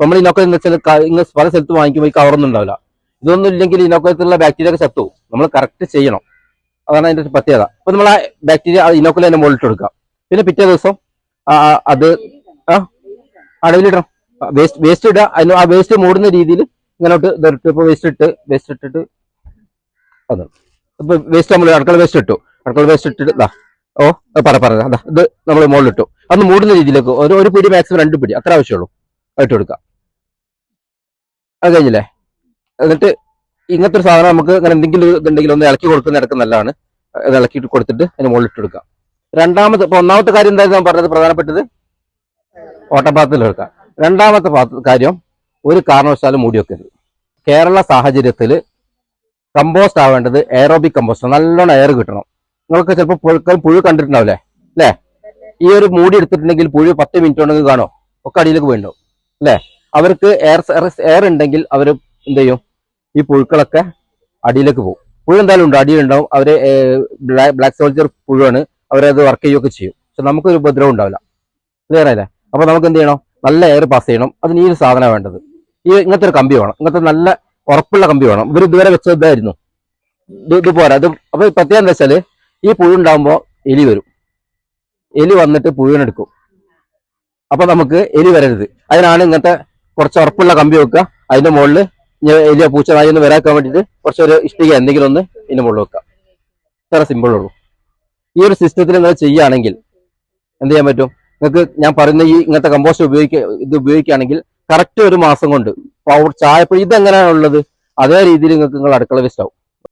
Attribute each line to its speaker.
Speaker 1: നമ്മൾ ഇനോക്കൽ വെച്ചാൽ ക- ഇങ്ങ് പല സ്ഥലത്ത് വാങ്ങിക്കുമ്പോൾ ഈ കവറൊന്നും ഉണ്ടാവില്ല. ഇതൊന്നും ഇല്ലെങ്കിൽ ഇനോക്കലത്തിലുള്ള ബാക്ടീരിയ ഒക്കെ ചത്തു. നമ്മൾ കറക്റ്റ് ചെയ്യണം. അതാണ് അതിന്റെ ഒരു പ്രത്യേകത. അപ്പൊ നമ്മൾ ആ ബാക്ടീരിയ ഇനോക്കൽ തന്നെ മുകളിലിട്ട് കൊടുക്കാം പിന്നെ പിറ്റേ ദിവസം അത് ആ അടവിലിടണം വേസ്റ്റ് വേസ്റ്റ് ഇടുക. അതിന് ആ വേസ്റ്റ് മൂടുന്ന രീതിയിൽ ഇങ്ങനോട്ട് ഇതെടുത്ത് ഇപ്പൊ വേസ്റ്റ് ഇട്ട് വേസ്റ്റ് ഇട്ടിട്ട് അത്. ഇപ്പൊ വേസ്റ്റ് നമ്മൾ അടുക്കള വേസ്റ്റ് ഇട്ടു. അടുക്കള വേസ്റ്റ് ഇട്ടിട്ട് ഇതാ. ഓ പറ പറ ഇത്. നമ്മൾ മുകളിലിട്ടു അന്ന് മൂടുന്ന രീതിയിലേക്ക് ഒരു ഒരു പിടി മാക്സിമം രണ്ട് പിടി. അത്ര ആവശ്യമുള്ളൂ. ഇട്ട് കൊടുക്കാം അത് കഴിഞ്ഞില്ലേ? എന്നിട്ട് ഇങ്ങനത്തെ ഒരു സാധനം നമുക്ക് അങ്ങനെ എന്തെങ്കിലും ഇതുണ്ടെങ്കിൽ ഒന്ന് ഇളക്കി കൊടുക്കുന്ന ഇടയ്ക്ക് നല്ലതാണ്. ഇളക്കിയിട്ട് കൊടുത്തിട്ട് അതിന് മുകളിൽ ഇട്ട് കൊടുക്കാം. രണ്ടാമത്തെ ഇപ്പൊ ഒന്നാമത്തെ കാര്യം എന്തായിരുന്നു ഞാൻ പറഞ്ഞത് പ്രധാനപ്പെട്ടത്? ഓട്ടപാത്രത്തിൽ എടുക്കാം രണ്ടാമത്തെ കാര്യം ഒരു കാരണവശാലും മൂടി വെക്കരുത് കേരള സാഹചര്യത്തിൽ കമ്പോസ്റ്റ് ആവേണ്ടത് എയറോബിക് കമ്പോസ്റ്റ് നല്ലോണം എയർ കിട്ടണം. നിങ്ങൾക്ക് ചിലപ്പോൾ പുഴുക്കൾ പുഴു കണ്ടിട്ടുണ്ടാവില്ലേ? അല്ലേ? ഈ ഒരു മൂടി എടുത്തിട്ടുണ്ടെങ്കിൽ പുഴു പത്ത് മിനിറ്റ് ഉണ്ടെങ്കിൽ കാണോ ഒക്കെ അടിയിലേക്ക് വീണ്ടും അല്ലേ? അവർക്ക് എയർ എയർ ഉണ്ടെങ്കിൽ അവർ എന്ത് ചെയ്യും? ഈ പുഴുക്കളൊക്കെ അടിയിലേക്ക് പോകും. പുഴു എന്തായാലും ഉണ്ട്. അടിയിലുണ്ടാവും അവർ ബ്ലാക്ക് സോൾജർ പുഴുവാണ്. അവരത് വർക്ക് ചെയ്യുകയൊക്കെ ചെയ്യും. പക്ഷെ നമുക്കൊരു ഉപദ്രവം ഉണ്ടാവില്ല. ക്ലിയർ ആയില്ലേ അപ്പൊ നമുക്ക് എന്ത് ചെയ്യണം? നല്ല എയർ പാസ് ചെയ്യണം. അതിന് ഈ ഒരു സാധനം വേണ്ടത്. ഈ ഇങ്ങനത്തെ ഒരു കമ്പി വേണം. ഇങ്ങനത്തെ നല്ല ഉറപ്പുള്ള കമ്പി വേണം. ഇവർ ഇതുവരെ വെച്ചത് ഇതായിരുന്നു. ഇത് പോരാ. അത് അപ്പൊ പ്രത്യേകം എന്താ വെച്ചാൽ ഈ പുഴു ഉണ്ടാകുമ്പോ എലി വരും. എലി വന്നിട്ട് പുഴുവിനെടുക്കും അപ്പൊ നമുക്ക് എലി വരരുത്. അതിനാണ് ഇങ്ങനത്തെ കുറച്ച് ഉറപ്പുള്ള കമ്പി വെക്കുക. അതിന്റെ മുകളിൽ എലിയ പൂച്ച നായി ഒന്ന് വരാക്കാൻ വേണ്ടിയിട്ട് കുറച്ചൊരു ഇഷ്ടിക എന്തെങ്കിലും ഒന്ന് ഇതിന്റെ മുകളിൽ വെക്കുക. ഇത്ര സിമ്പിൾ ഉള്ളൂ. ഈ ഒരു സിസ്റ്റത്തിൽ നിങ്ങൾ ചെയ്യുകയാണെങ്കിൽ എന്ത് ചെയ്യാൻ പറ്റും? നിങ്ങൾക്ക് ഞാൻ പറയുന്ന ഈ ഇങ്ങനത്തെ കമ്പോസ്റ്റ് ഉപയോഗിക്ക ഇത് ഉപയോഗിക്കുകയാണെങ്കിൽ കറക്റ്റ് ഒരു മാസം കൊണ്ട് പൗഡർ ചായപ്പൊടി ഇതെങ്ങനെയാണുള്ളത്? അതേ രീതിയിൽ നിങ്ങൾക്ക് നിങ്ങൾ അടുക്കള വേസ്റ്റ് ആവും.